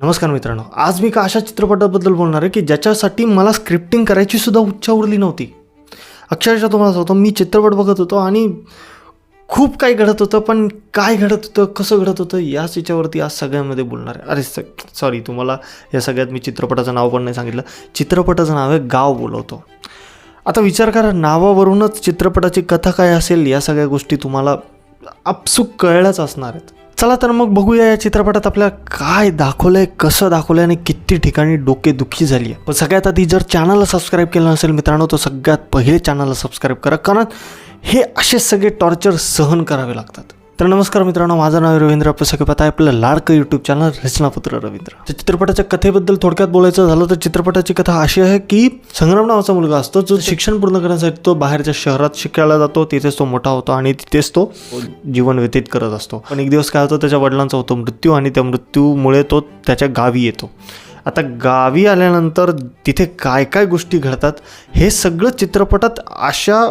नमस्कार मित्रांनो आज मी का अशा चित्रपटाबद्दल बोलणार आहे की ज्याच्यासाठी मला स्क्रिप्टिंग करायची सुद्धा उच्चा उरली नव्हती. अक्षरशः तुम्हाला सांगतो मी चित्रपट बघत होतो आणि खूप काही घडत होतं पण काय घडत होतं कसं घडत होतं याच याच्यावरती आज सगळ्यामध्ये बोलणार आहे. अरे स सॉरी तुम्हाला या सगळ्यात मी चित्रपटाचं नाव पण नाही सांगितलं. चित्रपटाचं नाव आहे गाव बोलवतो. आता विचार करा नावावरूनच चित्रपटाची कथा काय असेल या सगळ्या गोष्टी तुम्हाला आपसूक कळल्याच असणार आहेत. चला तर मग बघूया या चित्रपटात आपल्याला काय दाखवलंय कसं दाखवलंय आणि किती ठिकाणी डोकेदुखी झाली आहे पण सगळ्यात आधी जर चॅनलला सबस्क्राईब केलं नसेल मित्रांनो तर सगळ्यात पहिले चॅनलला सबस्क्राईब करा. कारण हे असे सगळे टॉर्चर सहन करावे लागतात. तर नमस्कार मित्रांनो माझं नाव रवींद्र. आपलं पता आहे आपलं लाडकं यूट्यूब चॅनल रचनापुत्र रवींद्र. तर चित्रपटाच्या कथेबद्दल थोडक्यात बोलायचं झालं तर चित्रपटाची कथा अशी आहे की संग्राम नावाचा मुलगा असतो जो शिक्षण पूर्ण करण्यासाठी तो बाहेरच्या शहरात शिकायला जातो. तिथेच तो मोठा होतो आणि तिथेच तो जीवन व्यतीत करत असतो. पण एक दिवस काय होतं त्याच्या वडिलांचा होतो मृत्यू आणि त्या मृत्यूमुळे तो त्याच्या गावी येतो. आता गावी आल्यानंतर तिथे काय काय गोष्टी घडतात हे सगळं चित्रपटात अशा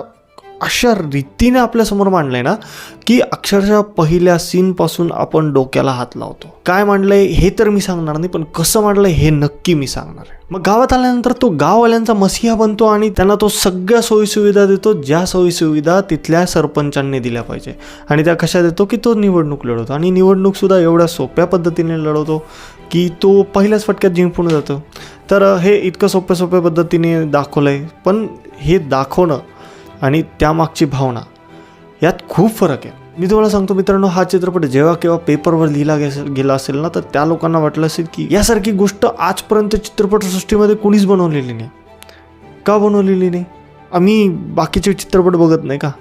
अशा रीतीने आपल्यासमोर मांडलंय ना की अक्षरशः पहिल्या सीनपासून आपण डोक्याला हात लावतो. काय मांडलंय हे तर मी सांगणार नाही पण कसं मांडलंय हे नक्की मी सांगणार आहे. मग गावात आल्यानंतर तो गाववाल्यांचा मसिहा बनतो आणि त्यांना तो सगळ्या सोयीसुविधा देतो ज्या सोयीसुविधा तिथल्या सरपंचांनी दिल्या पाहिजे. आणि त्या कशा देतो की तो निवडणूक लढवतो. आणि निवडणूकसुद्धा एवढ्या सोप्या पद्धतीने लढवतो की तो पहिल्याच फटक्यात जिंकून जातो. तर हे इतकं सोप्या सोप्या पद्धतीने दाखवलं आहे पण हे दाखवणं आणि त्यामागची भावना. यात खूप फरक आहे. मी तुम्हाला सांगतो मित्रांनो हा चित्रपट जेव्हा केव्हा पेपरवर लिहिला गे गेला असेल ना तर त्या लोकांना वाटलं असेल की यासारखी गोष्ट आजपर्यंत चित्रपटसृष्टीमध्ये कोणीच बनवलेली नाही. का बनवलेली नाही? आम्ही बाकीचे चित्रपट बघत नाही का?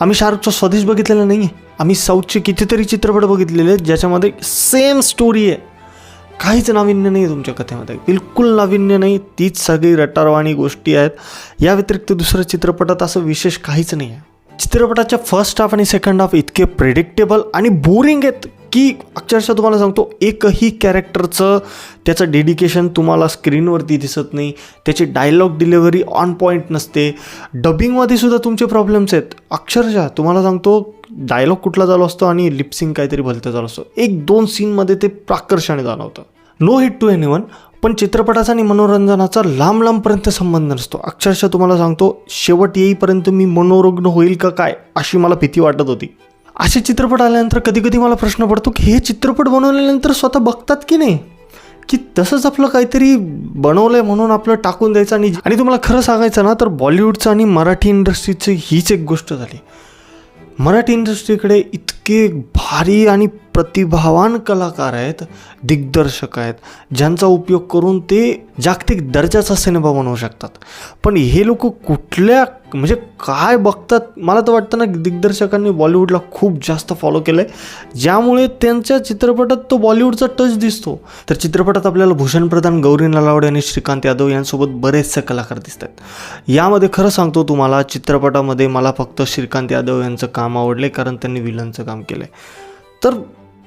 आम्ही शाहरुखचा स्वदेश बघितलेला नाही आहे आम्ही साऊथचे कितीतरी चित्रपट बघितलेले आहेत ज्याच्यामध्ये सेम स्टोरी आहे. काहीच नाविन्य नाही तुमच्या कथेमध्ये. बिलकुल नाविन्य नाही. तीच सगळी रटारवाणी गोष्टी आहेत. या व्यतिरिक्त दुसऱ्या चित्रपटात असं विशेष काहीच नाही आहे. चित्रपटाच्या फर्स्ट हाफ आणि सेकंड हाफ इतके प्रेडिक्टेबल आणि बोरिंग आहेत की अक्षरशः तुम्हाला सांगतो एकही कॅरेक्टरचं त्याचं डेडिकेशन तुम्हाला स्क्रीनवरती दिसत नाही. त्याची डायलॉग डिलिव्हरी ऑन पॉईंट नसते. डबिंगमध्ये सुद्धा तुमचे प्रॉब्लेम्स आहेत. अक्षरशः तुम्हाला सांगतो डायलॉग कुठला चालू असतो आणि लिप्सिंग काहीतरी भलतं चालू असतो. एक दोन सीनमध्ये ते प्राकर्षाने जाणवतं no hit to any one पण चित्रपटाचा आणि मनोरंजनाचा लांब लांबपर्यंत संबंध नसतो. अक्षरशः तुम्हाला सांगतो शेवट येईपर्यंत मी मनोरुग्ण होईल का काय अशी मला भीती वाटत होती. असे चित्रपट आल्यानंतर कधी कधी मला प्रश्न पडतो की हे चित्रपट बनवल्यानंतर स्वतः बघतात की नाही? की तसंच आपलं काहीतरी बनवलं आहे म्हणून आपलं टाकून द्यायचं आणि आणि तुम्हाला खरं सांगायचं ना तर बॉलिवूडचं आणि मराठी इंडस्ट्रीचं हीच एक गोष्ट झाली. मराठी इंडस्ट्रीकडे इतके भारी आणि प्रतिभावान कलाकार आहेत दिग्दर्शक आहेत ज्यांचा उपयोग करून ते जागतिक दर्जाचा सिनेमा बनवू शकतात. पण हे लोक कुठल्या म्हणजे काय बघतात? मला तर वाटतं ना दिग्दर्शकांनी बॉलिवूडला खूप जास्त फॉलो केलं आहे ज्यामुळे त्यांच्या चित्रपटात तो बॉलिवूडचा टच दिसतो. तर चित्रपटात आपल्याला भूषण प्रधान गौरी नलावडे आणि श्रीकांत यादव यांसोबत बरेचसे कलाकार दिसत आहेत यामध्ये खरं सांगतो तुम्हाला चित्रपटामध्ये मला फक्त श्रीकांत यादव यांचं काम आवडले कारण त्यांनी विलनचं काम काम केलं तर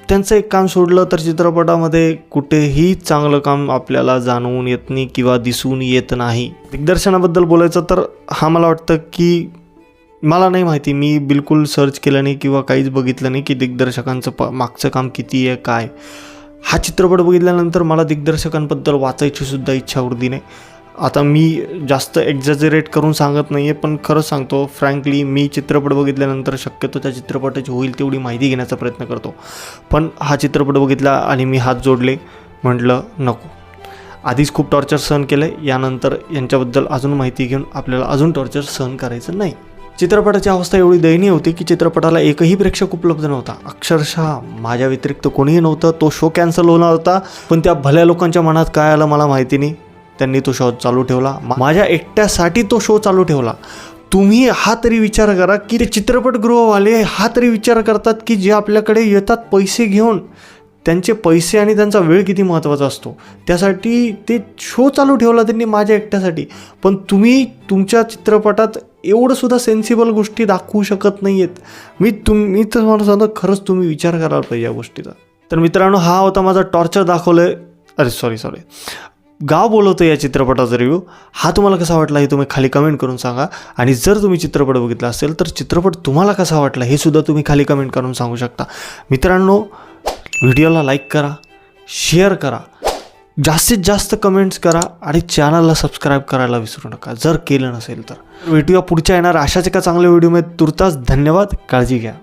त्यांचं एक काम सोडलं तर चित्रपटामध्ये कुठेही चांगलं काम आपल्याला जाणवून येत नाही किंवा दिसून येत नाही. दिग्दर्शनाबद्दल बोलायचं तर हा मला वाटतं की मला नाही माहिती. मी बिलकुल सर्च केलं नाही किंवा काहीच बघितलं नाही की दिग्दर्शकांचं प मागचं काम किती आहे काय? हा चित्रपट बघितल्यानंतर मला दिग्दर्शकांबद्दल वाचायची सुद्धा इच्छा उरली नाही. आता मी जास्त एक्झॅजरेट करून सांगत नाही आहे पण खरंच सांगतो फ्रँकली मी चित्रपट बघितल्यानंतर शक्यतो त्या चित्रपटाची होईल तेवढी माहिती घेण्याचा प्रयत्न करतो. पण हा चित्रपट बघितला आणि मी हात जोडले म्हटलं नको. आधीच खूप टॉर्चर सहन केलं आहे यानंतर यांच्याबद्दल अजून माहिती घेऊन आपल्याला अजून टॉर्चर सहन करायचं नाही. चित्रपटाची अवस्था एवढी दयनीय होती की चित्रपटाला एकही प्रेक्षक उपलब्ध नव्हता. अक्षरशः माझ्या व्यतिरिक्त कोणीही नव्हतं तो शो कॅन्सल होणार होता पण त्या भल्या लोकांच्या मनात काय आलं मला माहिती नाही. त्यांनी तो शो चालू ठेवला. माझ्या एकट्यासाठी तो शो चालू ठेवला. तुम्ही हा तरी विचार करा की ते चित्रपटगृहवाले हा तरी विचार करतात की जे आपल्याकडे येतात पैसे घेऊन. त्यांचे पैसे आणि त्यांचा वेळ किती महत्त्वाचा असतो. त्यासाठी ते शो चालू ठेवला त्यांनी माझ्या एकट्यासाठी. पण तुम्ही तुमच्या चित्रपटात एवढंसुद्धा सेन्सिबल गोष्टी दाखवू शकत नाही आहेत मी तुम मी तर मला सांगतो खरंच तुम्ही विचार करायला पाहिजे या गोष्टीचा. तर मित्रांनो हा होता माझा टॉर्चर दाखवलं आहे अरे सॉरी सॉरी गाव बोलवतो या चित्रपटाचा रिव्ह्यू हा तुम्हाला कसा वाटला हे तुम्ही खाली कमेंट करून सांगा. आणि जर तुम्ही चित्रपट बघितला असेल तर चित्रपट तुम्हाला कसा वाटला हे सुद्धा तुम्ही खाली कमेंट करून सांगू शकता. मित्रांनो व्हिडिओला लाईक करा शेअर करा जास्तीत जास्त कमेंट्स करा आणि चॅनलला सबस्क्राईब करायला विसरू नका. जर केलं नसेल तर. भेटूया पुढच्या येणार. अशाच एका चांगल्या व्हिडिओमध्ये तुर्तास धन्यवाद. काळजी घ्या.